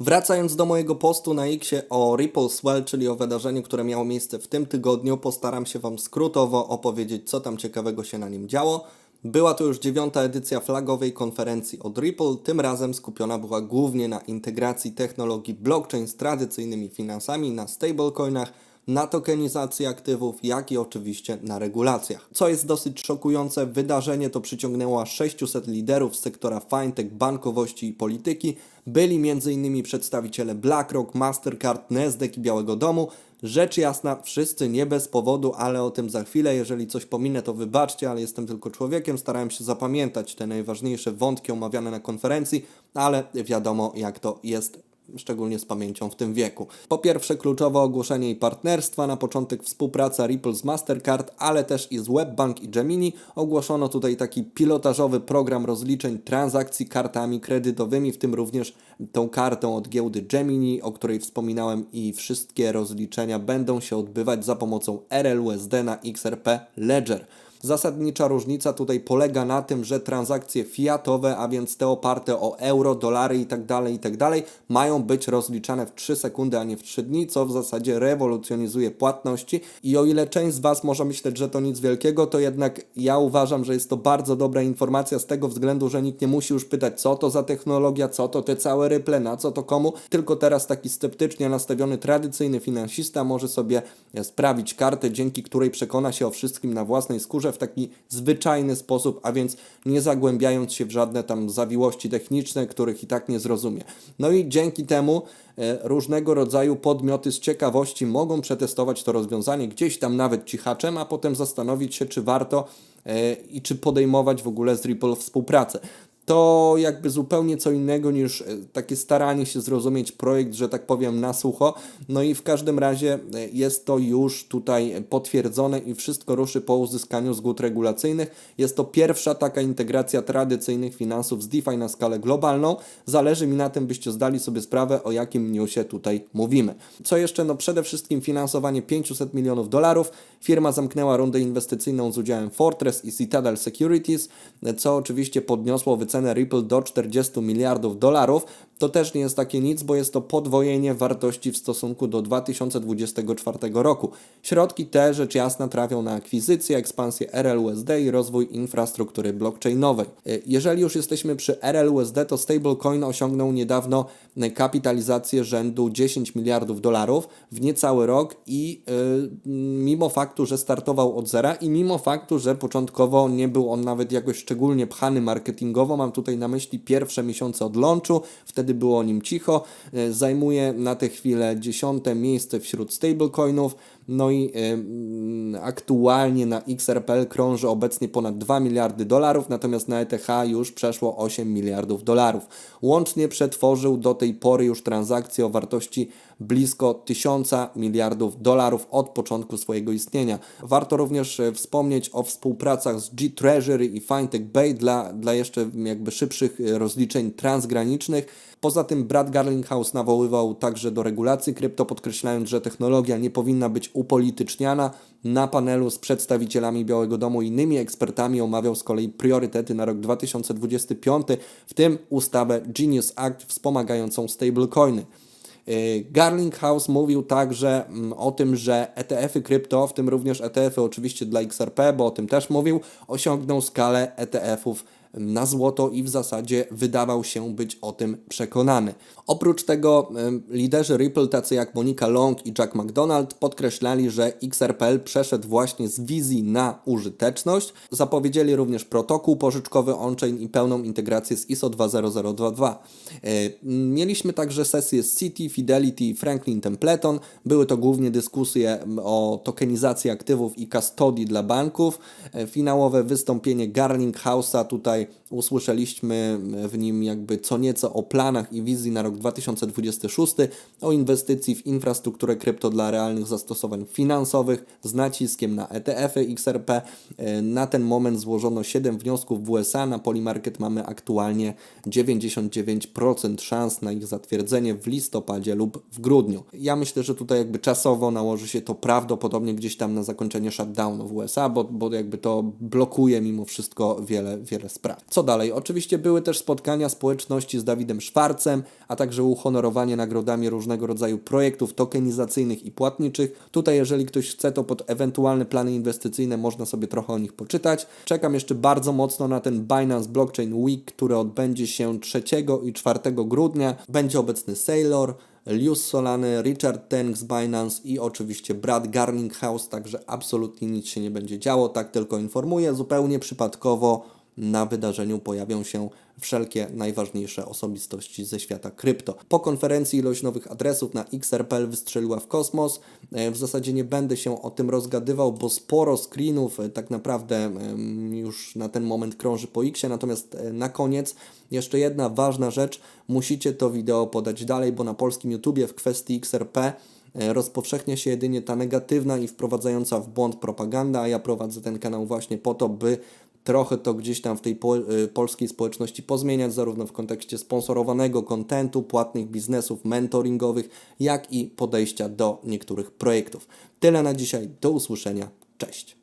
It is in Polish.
Wracając do mojego postu na Xie o Ripple Swell, czyli o wydarzeniu, które miało miejsce w tym tygodniu, postaram się Wam skrótowo opowiedzieć, co tam ciekawego się na nim działo. Była to już dziewiąta edycja flagowej konferencji od Ripple. Tym razem skupiona była głównie na integracji technologii blockchain z tradycyjnymi finansami, na stablecoinach, na tokenizacji aktywów, jak i oczywiście na regulacjach. Co jest dosyć szokujące, wydarzenie to przyciągnęło aż 600 liderów z sektora fintech, bankowości i polityki. Byli m.in. przedstawiciele BlackRock, Mastercard, Nasdaq i Białego Domu. Rzecz jasna, wszyscy nie bez powodu, ale o tym za chwilę. Jeżeli coś pominę, to wybaczcie, ale jestem tylko człowiekiem. Starałem się zapamiętać te najważniejsze wątki omawiane na konferencji, ale wiadomo, jak to jest szczególnie z pamięcią w tym wieku. Po pierwsze kluczowe ogłoszenie i partnerstwa, na początek współpraca Ripple z Mastercard, ale też i z Webbank i Gemini. Ogłoszono tutaj taki pilotażowy program rozliczeń transakcji kartami kredytowymi, w tym również tą kartą od giełdy Gemini, o której wspominałem i wszystkie rozliczenia będą się odbywać za pomocą RLUSD na XRP Ledger. Zasadnicza różnica tutaj polega na tym, że transakcje fiatowe, a więc te oparte o euro, dolary itd., tak itd., tak mają być rozliczane w 3 sekundy, a nie w 3 dni, co w zasadzie rewolucjonizuje płatności. I o ile część z Was może myśleć, że to nic wielkiego, to jednak ja uważam, że jest to bardzo dobra informacja z tego względu, że nikt nie musi już pytać, co to za technologia, co to te całe ryple, na co to komu, tylko teraz taki sceptycznie nastawiony tradycyjny finansista może sobie sprawić kartę, dzięki której przekona się o wszystkim na własnej skórze w taki zwyczajny sposób, a więc nie zagłębiając się w żadne tam zawiłości techniczne, których i tak nie zrozumie. No i dzięki temu e, różnego rodzaju podmioty z ciekawości mogą przetestować to rozwiązanie gdzieś tam nawet cichaczem, a potem zastanowić się, czy warto e, i czy podejmować w ogóle z Ripple współpracę to jakby zupełnie co innego niż e, takie staranie się zrozumieć projekt, że tak powiem, na sucho. No i w każdym razie e, jest to już tutaj potwierdzone i wszystko ruszy po uzyskaniu zgód regulacyjnych. Jest to pierwsza taka integracja tradycyjnych finansów z DeFi na skalę globalną. Zależy mi na tym, byście zdali sobie sprawę, o jakim newsie tutaj mówimy. Co jeszcze? No przede wszystkim finansowanie 500 milionów dolarów. Firma zamknęła rundę inwestycyjną z udziałem Fortress i Citadel Securities, co oczywiście podniosło wycenę cenę Ripple do 40 miliardów dolarów, to też nie jest takie nic, bo jest to podwojenie wartości w stosunku do 2024 roku. Środki te, rzecz jasna, trafią na akwizycję, ekspansję RLUSD i rozwój infrastruktury blockchainowej. Y, jeżeli już jesteśmy przy RLUSD, to stablecoin osiągnął niedawno kapitalizację rzędu 10 miliardów dolarów w niecały rok i yy, mimo faktu, że startował od zera i mimo faktu, że początkowo nie był on nawet jakoś szczególnie pchany marketingowo, mam tutaj na myśli pierwsze miesiące od launchu, wtedy było o nim cicho. E, zajmuje na tę chwilę dziesiąte miejsce wśród stablecoinów. No i y, aktualnie na XRPL krąży obecnie ponad 2 miliardy dolarów, natomiast na ETH już przeszło 8 miliardów dolarów. Łącznie przetworzył do tej pory już transakcje o wartości blisko 1000 miliardów dolarów od początku swojego istnienia. Warto również e, wspomnieć o współpracach z G-Treasury i Fintech Bay dla, dla jeszcze jakby szybszych e, rozliczeń transgranicznych. Poza tym Brad Garlinghouse nawoływał także do regulacji krypto, podkreślając, że technologia nie powinna być upolityczniana. Na panelu z przedstawicielami Białego Domu i innymi ekspertami omawiał z kolei priorytety na rok 2025, w tym ustawę Genius Act wspomagającą stablecoiny. Y, Garling House mówił także mm, o tym, że ETF-y krypto, w tym również ETF-y oczywiście dla XRP, bo o tym też mówił, osiągną skalę ETF-ów na złoto i w zasadzie wydawał się być o tym przekonany. Oprócz tego liderzy Ripple, tacy jak Monika Long i Jack McDonald, podkreślali, że XRPL przeszedł właśnie z wizji na użyteczność. Zapowiedzieli również protokół pożyczkowy on-chain i pełną integrację z ISO 20022. E, mieliśmy także sesje z City, Fidelity i Franklin Templeton. Były to głównie dyskusje o tokenizacji aktywów i custody dla banków. E, finałowe wystąpienie Garling House'a tutaj usłyszeliśmy w nim jakby co nieco o planach i wizji na rok 2026, o inwestycji w infrastrukturę krypto dla realnych zastosowań finansowych z naciskiem na ETF-y XRP. Na ten moment złożono 7 wniosków w USA, na Polymarket mamy aktualnie 99% szans na ich zatwierdzenie w listopadzie lub w grudniu. Ja myślę, że tutaj jakby czasowo nałoży się to prawdopodobnie gdzieś tam na zakończenie shutdownu w USA, bo, bo jakby to blokuje mimo wszystko wiele, wiele spraw. Co dalej? Oczywiście były też spotkania społeczności z Dawidem Szwarcem, a także uhonorowanie nagrodami różnego rodzaju projektów tokenizacyjnych i płatniczych. Tutaj, jeżeli ktoś chce, to pod ewentualne plany inwestycyjne można sobie trochę o nich poczytać. Czekam jeszcze bardzo mocno na ten Binance Blockchain Week, który odbędzie się 3 i 4 grudnia. Będzie obecny Sailor, Lius Solany, Richard Teng z Binance i oczywiście Brad Garninghouse, także absolutnie nic się nie będzie działo, tak tylko informuję. Zupełnie przypadkowo na wydarzeniu pojawią się wszelkie najważniejsze osobistości ze świata krypto. Po konferencji ilość nowych adresów na XRPL wystrzeliła w kosmos. E, W zasadzie nie będę się o tym rozgadywał, bo sporo screenów e, tak naprawdę już na ten moment krąży po X, natomiast e, na koniec jeszcze jedna ważna rzecz, musicie to wideo podać dalej, bo na polskim YouTubie w kwestii XRP rozpowszechnia się jedynie ta negatywna i wprowadzająca w błąd propaganda, a ja prowadzę ten kanał właśnie po to, by trochę to gdzieś tam w tej po, y, polskiej społeczności pozmieniać, zarówno w kontekście sponsorowanego kontentu, płatnych biznesów mentoringowych, jak i podejścia do niektórych projektów. Tyle na dzisiaj, do usłyszenia, cześć.